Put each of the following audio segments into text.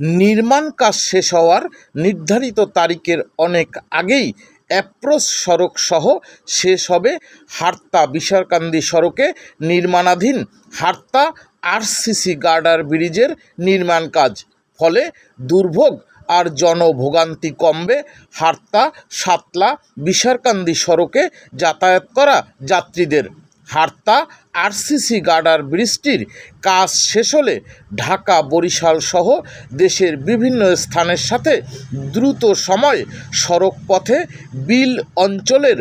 নির্মাণ কাজ শেষ হওয়ার নির্ধারিত তারিখের অনেক আগেই অ্যাপ্রোচ সড়ক সহ শেষ হবে হার্তা বিশারকান্দি সড়কে নির্মাণাধীন হার্তা আরসিসি গার্ডার ব্রিজের নির্মাণ কাজ। ফলে দুর্ভোগ আর জনভোগান্তি কমবে হার্তা, সাতলা, বিশারকান্দি সড়কে যাতায়াত করা যাত্রীদের। হার্তা, আরসিসি গার্ডার ব্রিজটির কাজ শেষ হলে ঢাকা, বরিশাল সহ দেশের বিভিন্ন স্থানের সাথে দ্রুত সময়ে সড়ক পথে বিল অঞ্চলের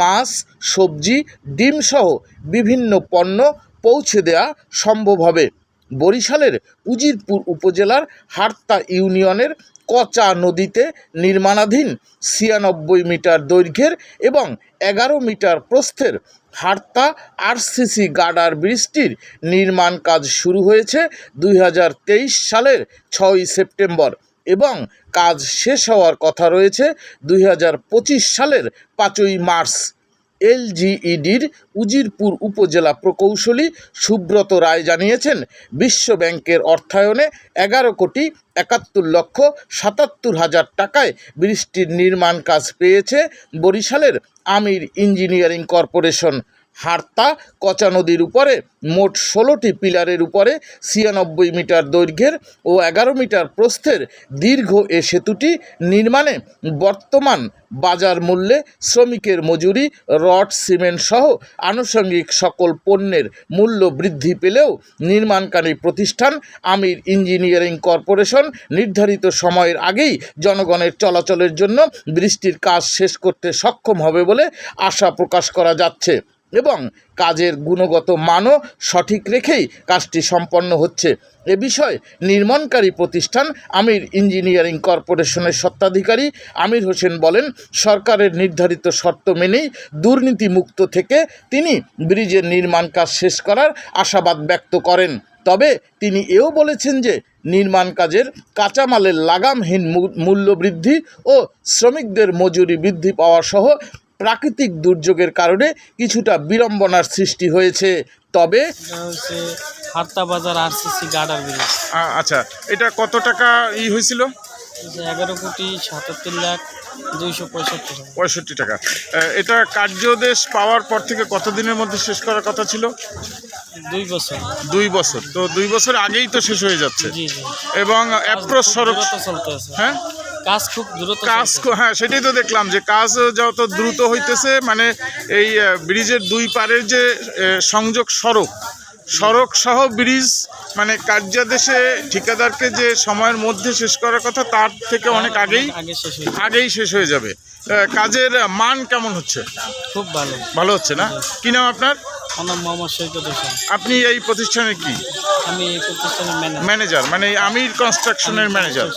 মাছ, সবজি ডিমসহ বিভিন্ন পণ্য পৌঁছে দেওয়া সম্ভব হবে। বরিশালের উজিরপুর উপজেলার হার্তা ইউনিয়নের কচা নদীতে নির্মাণাধীন ছিয়ানব্বই মিটার দৈর্ঘ্যের এবং এগারো মিটার প্রস্থের হার্তা আরসিসি গার্ডার ব্রিজটির নির্মাণ কাজ শুরু হয়েছে দুই হাজার তেইশ সালের ছয়ই সেপ্টেম্বর এবং কাজ শেষ হওয়ার কথা রয়েছে দুই হাজার পঁচিশ সালের পাঁচই মার্চ। এলজিইডির উজিরপুর উপজেলা প্রকৌশলী সুব্রত রায় জানিয়েছেন, বিশ্ব ব্যাংকের অর্থায়নে এগারো কোটি একাত্তর লক্ষ সাতাত্তর হাজার টাকায় ব্রিজটির নির্মাণ কাজ পেয়েছে বরিশালের আমির ইঞ্জিনিয়ারিং কর্পোরেশন। হার্তা, কচা নদীর উপরে, মোট ষোলোটি পিলারের উপরে ছিয়ানব্বই মিটার দৈর্ঘ্যের ও এগারো মিটার প্রস্থের দীর্ঘ এ সেতুটি নির্মাণে বর্তমান বাজার মূল্যে শ্রমিকের মজুরি, রড, সিমেন্ট সহ আনুষঙ্গিক সকল পণ্যের মূল্য বৃদ্ধি পেলেও নির্মাণকারী প্রতিষ্ঠান আমির ইঞ্জিনিয়ারিং কর্পোরেশন নির্ধারিত সময়ের আগেই জনগণের চলাচলের জন্য বৃষ্টির কাজ শেষ করতে সক্ষম হবে বলে আশা প্রকাশ করা যাচ্ছে। এবং কাজের গুণগত মানও সঠিক রেখেই কাজটি সম্পন্ন হচ্ছে। এ বিষয়ে নির্মাণকারী প্রতিষ্ঠান আমির ইঞ্জিনিয়ারিং কর্পোরেশনের স্বত্বাধিকারী আমির হোসেন বলেন, সরকারের নির্ধারিত শর্ত মেনেই দুর্নীতিমুক্ত থেকে তিনি ব্রিজের নির্মাণ কাজ শেষ করার আশাবাদ ব্যক্ত করেন। তবে তিনি এও বলেছেন যে, নির্মাণ কাজের কাঁচামালের লাগামহীন মূল্য বৃদ্ধি ও শ্রমিকদের মজুরি বৃদ্ধি পাওয়া সহ প্রাকৃতিক দুর্যোগের কারণে কিছুটা বিড়ম্বনার সৃষ্টি হয়েছে। তবে হাত্তা বাজার আরসিসি গার্ডার ব্রিজ আচ্ছা এটা কত টাকা ই হয়েছিল? এগারো কোটি সাতাত্তর লাখ দুইশো পঁয়ষট্টি টাকা। পঁয়ষট্টি টাকা। এটা কার্যদেশ পাওয়ার পর থেকে কতদিনের মধ্যে শেষ করার কথা ছিল? দুই বছর। দুই বছর। তো দুই বছর আগেই তো শেষ হয়ে যাচ্ছে। জি জি। এবং অ্যাপ্রোচ সড়ক হ্যাঁ? কাজ খুব দ্রুত কাজ হ্যাঁ সেটাই তো দেখলাম যে কাজ যত দ্রুত হইতেছে মানে এই ব্রিজের দুই পারের যে সংযোগ সড়ক সড়ক সহ ব্রিজ মানে কার্যাদেশে ঠিকাদারকে যে সময়ের মধ্যে শেষ করার কথা তার থেকে অনেক আগেই আগেই শেষ হয়ে যাবে। কাজের মান কেমন হচ্ছে? খুব ভালো। ভালো হচ্ছে না? কি নাম আপনার? আমার মোহাম্মদ সৈকত হোসেন। আপনি এই প্রতিষ্ঠানের কি? আমি এই প্রতিষ্ঠানের ম্যানেজার মানে আমির কনস্ট্রাকশনের ম্যানেজার